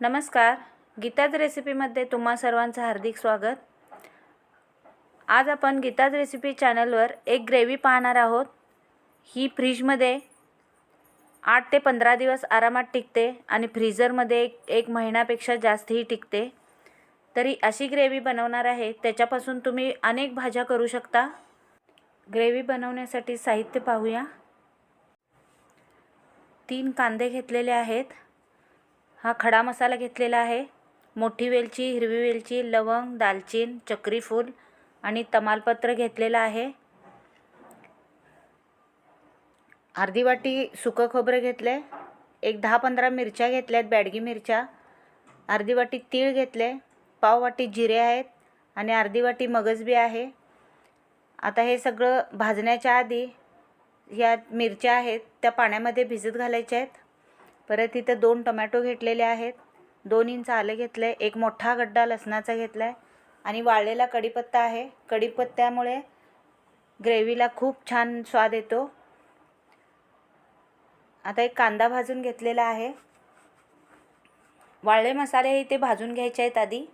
नमस्कार. गीताज रेसिपीमध्ये तुम्हा सर्वांचं हार्दिक स्वागत. आज आपण गीताज रेसिपी चॅनलवर एक ग्रेव्ही पाहणार आहोत. ही फ्रीजमध्ये आठ ते पंधरा दिवस आरामात टिकते आणि फ्रीझरमध्ये एक एक महिन्यापेक्षा जास्तही टिकते. तरी अशी ग्रेव्ही बनवणार आहे त्याच्यापासून तुम्ही अनेक भाज्या करू शकता. ग्रेव्ही बनवण्यासाठी साहित्य पाहूया. तीन कांदे घेतलेले आहेत. हा खडा मसाला घेतलेला आहे. मोठी वेलची हिरवी वेलची लवंग दालचीन चक्रीफूल आणि तमालपत्र घेतलेलं आहे. अर्धी वाटी सुकं खोबरं घेतलं आहे एक दहा पंधरा मिरच्या घेतल्या आहेत बॅडगी मिरच्या. अर्धी वाटी तीळ घेतले पाव वाटी जिरे आहेत आणि अर्धी वाटी मगजबी आहे. आता हे सगळं भाजण्याच्या आधी ह्या मिरच्या आहेत त्या पाण्यामध्ये भिजत घालायच्या आहेत. परत इथं दोन टोमॅटो घेतलेले आहेत. दोन इंच आलं घेतलं आहे एक मोठा गड्डा लसणाचा घेतला आहे आणि वाळलेला कढीपत्ता आहे. कढीपत्त्यामुळे ग्रेव्हीला खूप छान स्वाद येतो. आता एक कांदा भाजून घेतलेला आहे. वाळले मसाले इथे भाजून घ्यायचे आहेत आधी.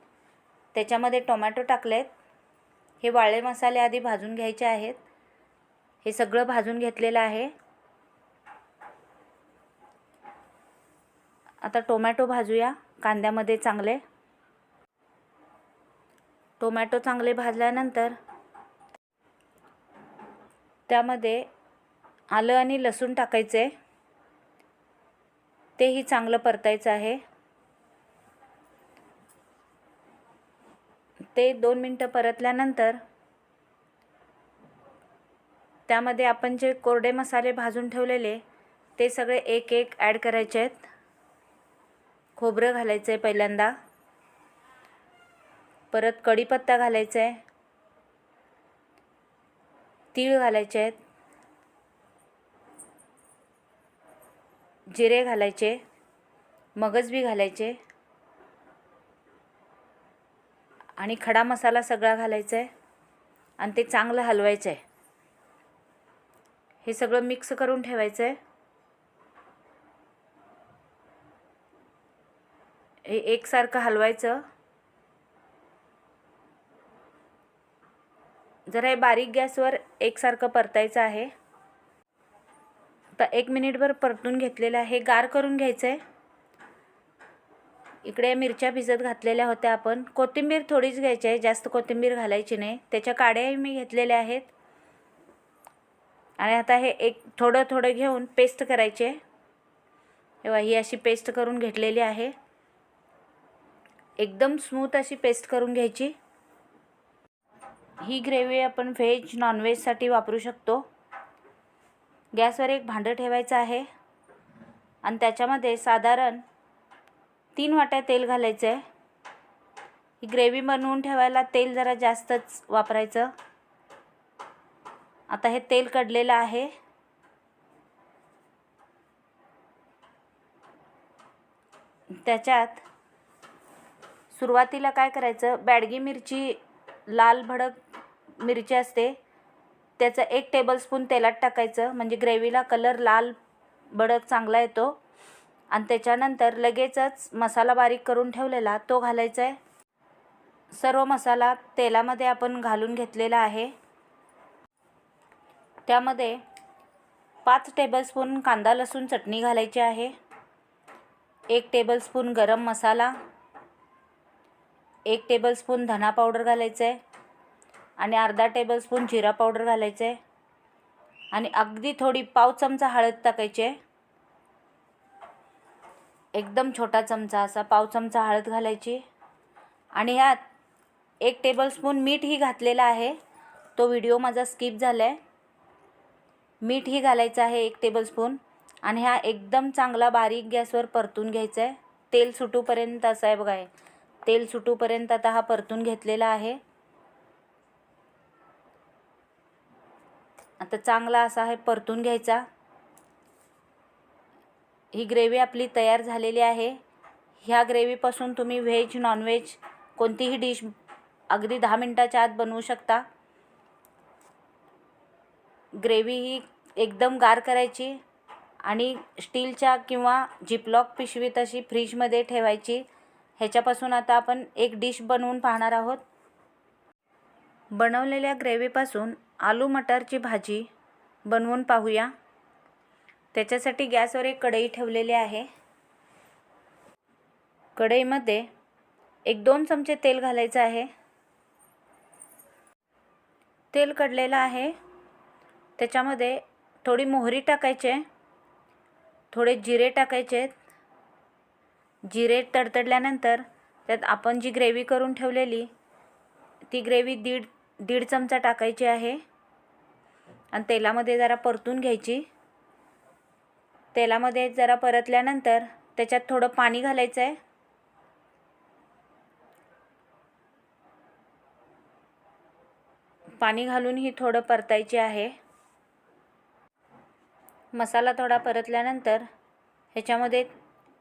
त्याच्यामध्ये टोमॅटो टाकले आहेत हे वाळले मसाले आधी भाजून घ्यायचे आहेत. हे सगळं भाजून घेतलेलं आहे. आता टोमॅटो भाजूया. कांद्यामध्ये चांगले. टोमॅटो चांगले भाजल्यानंतर त्यामध्ये आलं आणि लसूण टाकायचे. तेही चांगलं परतायचं आहे. ते दोन मिनटं परतल्यानंतर त्यामध्ये आपण जे कोरडे मसाले भाजून ठेवलेले ते सगळे एक एक ॲड करायचे आहेत. खोबरं घालायचं आहे पहिल्यांदा. परत कढीपत्ता घालायचा आहे तीळ घालायचे आहेत जिरे घालायचे. मगज बी घालायचे. आणि खडा मसाला सगळा घालायचा आहे आणि ते चांगलं हलवायचं आहे हे सगळं मिक्स करून ठेवायचं आहे हे एकसारखं हलवायचं. जरा हे बारीक गॅसवर एकसारखं परतायचं आहे. तर एक मिनिटभर परतून घेतलेलं आहे. गार करून घ्यायचं आहे इकडे मिरच्या भिजत घातलेल्या होत्या आपण. कोथिंबीर थोडीच घ्यायची आहे. जास्त कोथिंबीर घालायची नाही. त्याच्या काड्याही मी घेतलेल्या आहेत. आणि आता हे एक थोडं थोडं घेऊन पेस्ट करायचे. तेव्हा ही अशी पेस्ट करून घेतलेली आहे. एकदम स्मूथ अशी पेस्ट करून घ्यायची. ही ग्रेव्ही आपण व्हेज नॉनव्हेजसाठी वापरू शकतो. गॅसवर एक भांडं ठेवायचं आहे. आणि त्याच्यामध्ये साधारण तीन वाट्या तेल घालायचं आहे ही ग्रेव्ही बनवून ठेवायला तेल जरा जास्तच वापरायचं. आता हे तेल कडलेलं आहे. त्याच्यात सुरुवातीला काय करायचं बॅडगी मिरची लाल भडक मिरची असते त्याचं एक टेबलस्पून तेलात टाकायचं म्हणजे ग्रेव्हीला कलर लाल भडक चांगला येतो. आणि त्याच्यानंतर लगेचच मसाला बारीक करून ठेवलेला तो घालायचा आहे सर्व मसाला तेलामध्ये आपण घालून घेतलेला आहे. त्यामध्ये पाच टेबलस्पून कांदा लसूण चटणी घालायची आहे. एक टेबलस्पून गरम मसाला. एक टेबलस्पून धना पावडर घालायचं आहे आणि अर्धा टेबलस्पून जिरा पावडर घालायचं आहे आणि अगदी थोडी पाव चमचा हळद टाकायची आहे. एकदम छोटा चमचा असा पाव चमचा हळद घालायची. आणि ह्यात एक टेबलस्पून मीठही घातलेला आहे. तो व्हिडिओ माझा स्किप झाला आहे मीठही घालायचं आहे एक टेबलस्पून आणि हा एकदम चांगला बारीक गॅसवर परतून घ्यायचा आहे तेल सुटूपर्यंत असं आहे बघा हे. तेल सुटूपर्यंत आता हा परतून घेतलेला आहे. आता चांगला असा हे परतून घ्यायचा. ही ग्रेव्ही आपली तयार झालेली आहे. ह्या ग्रेव्हीपासून तुम्ही व्हेज नॉनव्हेज कोणतीही डिश अगदी दहा मिनटाच्या आत बनवू शकता. ग्रेव्ही ही एकदम गार करायची आणि स्टीलच्या किंवा जिपलॉक पिशवीत अशी फ्रीजमध्ये ठेवायची. ह्याच्यापासून आता आपण एक डिश बनवून पाहणार आहोत. बनवलेल्या ग्रेव्हीपासून आलू मटारची भाजी बनवून पाहूया. त्याच्यासाठी गॅसवर एक कढई ठेवलेली आहे. कढईमध्ये एक दोन चमचे तेल घालायचं आहे. तेल कढलेलं आहे. त्याच्यामध्ये थोडी मोहरी टाकायचे थोडे जिरे टाकायचे जिरे तडतडल्यानंतर त्यात आपण जी ग्रेव्ही करून ठेवलेली ती ग्रेव्ही दीड दीड चमचा टाकायची आहे. आणि तेलामध्ये जरा परतून घ्यायची. तेलामध्ये जरा परतल्यानंतर त्याच्यात थोडं पाणी घालायचं आहे पाणी घालून ही थोडं परतायची आहे. मसाला थोडा परतल्यानंतर ह्याच्यामध्ये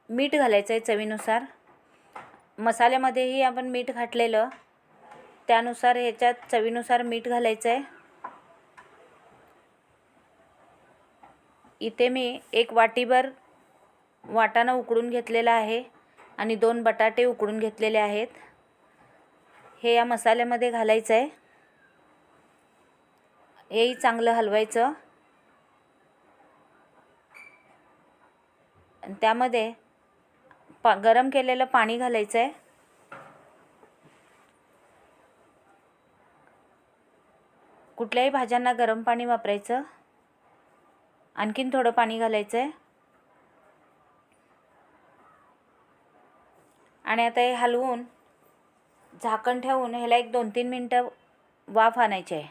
मीठ घालायचं आहे चवीनुसार. मसाल्यामध्येही आपण मीठ घातलेलं. त्यानुसार ह्याच्यात चवीनुसार मीठ घालायचं आहे इथे मी एक वाटीभर वाटाणा उकडून घेतलेला आहे आणि दोन बटाटे उकडून घेतलेले आहेत. हे या मसाल्यामध्ये घालायचं आहे हेही चांगलं हलवायचं. आणि त्यामध्ये पा गरम केलेलं पाणी घालायचं आहे कुठल्याही भाज्यांना गरम पाणी वापरायचं. आणखीन थोडं पाणी घालायचं आहे आणि आता हे हलवून झाकण ठेवून ह्याला एक दोन तीन मिनटं वाफ आणायची आहे.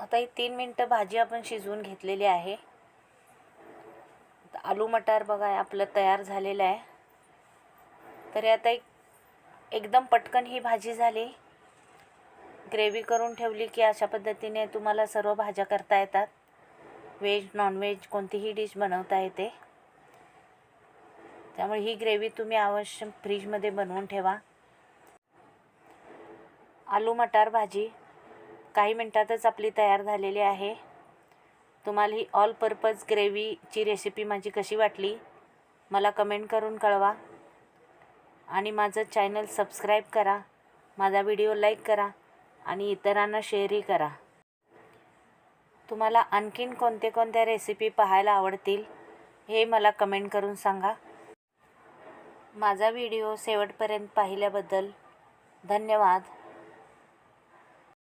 आता ही तीन मिनटं भाजी आपण शिजवून घेतलेली आहे. आलू मटार बघा आपलं तयार झालेलं आहे. तरी आता एक एकदम पटकन ही भाजी झाली. ग्रेव्ही करून ठेवली की अशा पद्धतीने तुम्हाला सर्व भाज्या करता येतात. व्हेज नॉनव्हेज कोणतीही डिश बनवता येते. त्यामुळे ही ग्रेव्ही तुम्ही अवश्य फ्रीजमध्ये बनवून ठेवा. आलू मटार भाजी काही मिनटातच आपली तयार झालेली आहे. तुम्हाला ही ऑल पर्पज ग्रेव्हीची रेसिपी माझी कशी वाटली मला कमेंट करून कळवा. आणि माझं चॅनल सबस्क्राईब करा माझा व्हिडिओ लाईक करा आणि इतरांना शेअरही करा. तुम्हाला आणखीन कोणते कोणत्या रेसिपी पाहायला आवडतील हे मला कमेंट करून सांगा. माझा व्हिडिओ शेवटपर्यंत पाहिल्याबद्दल धन्यवाद.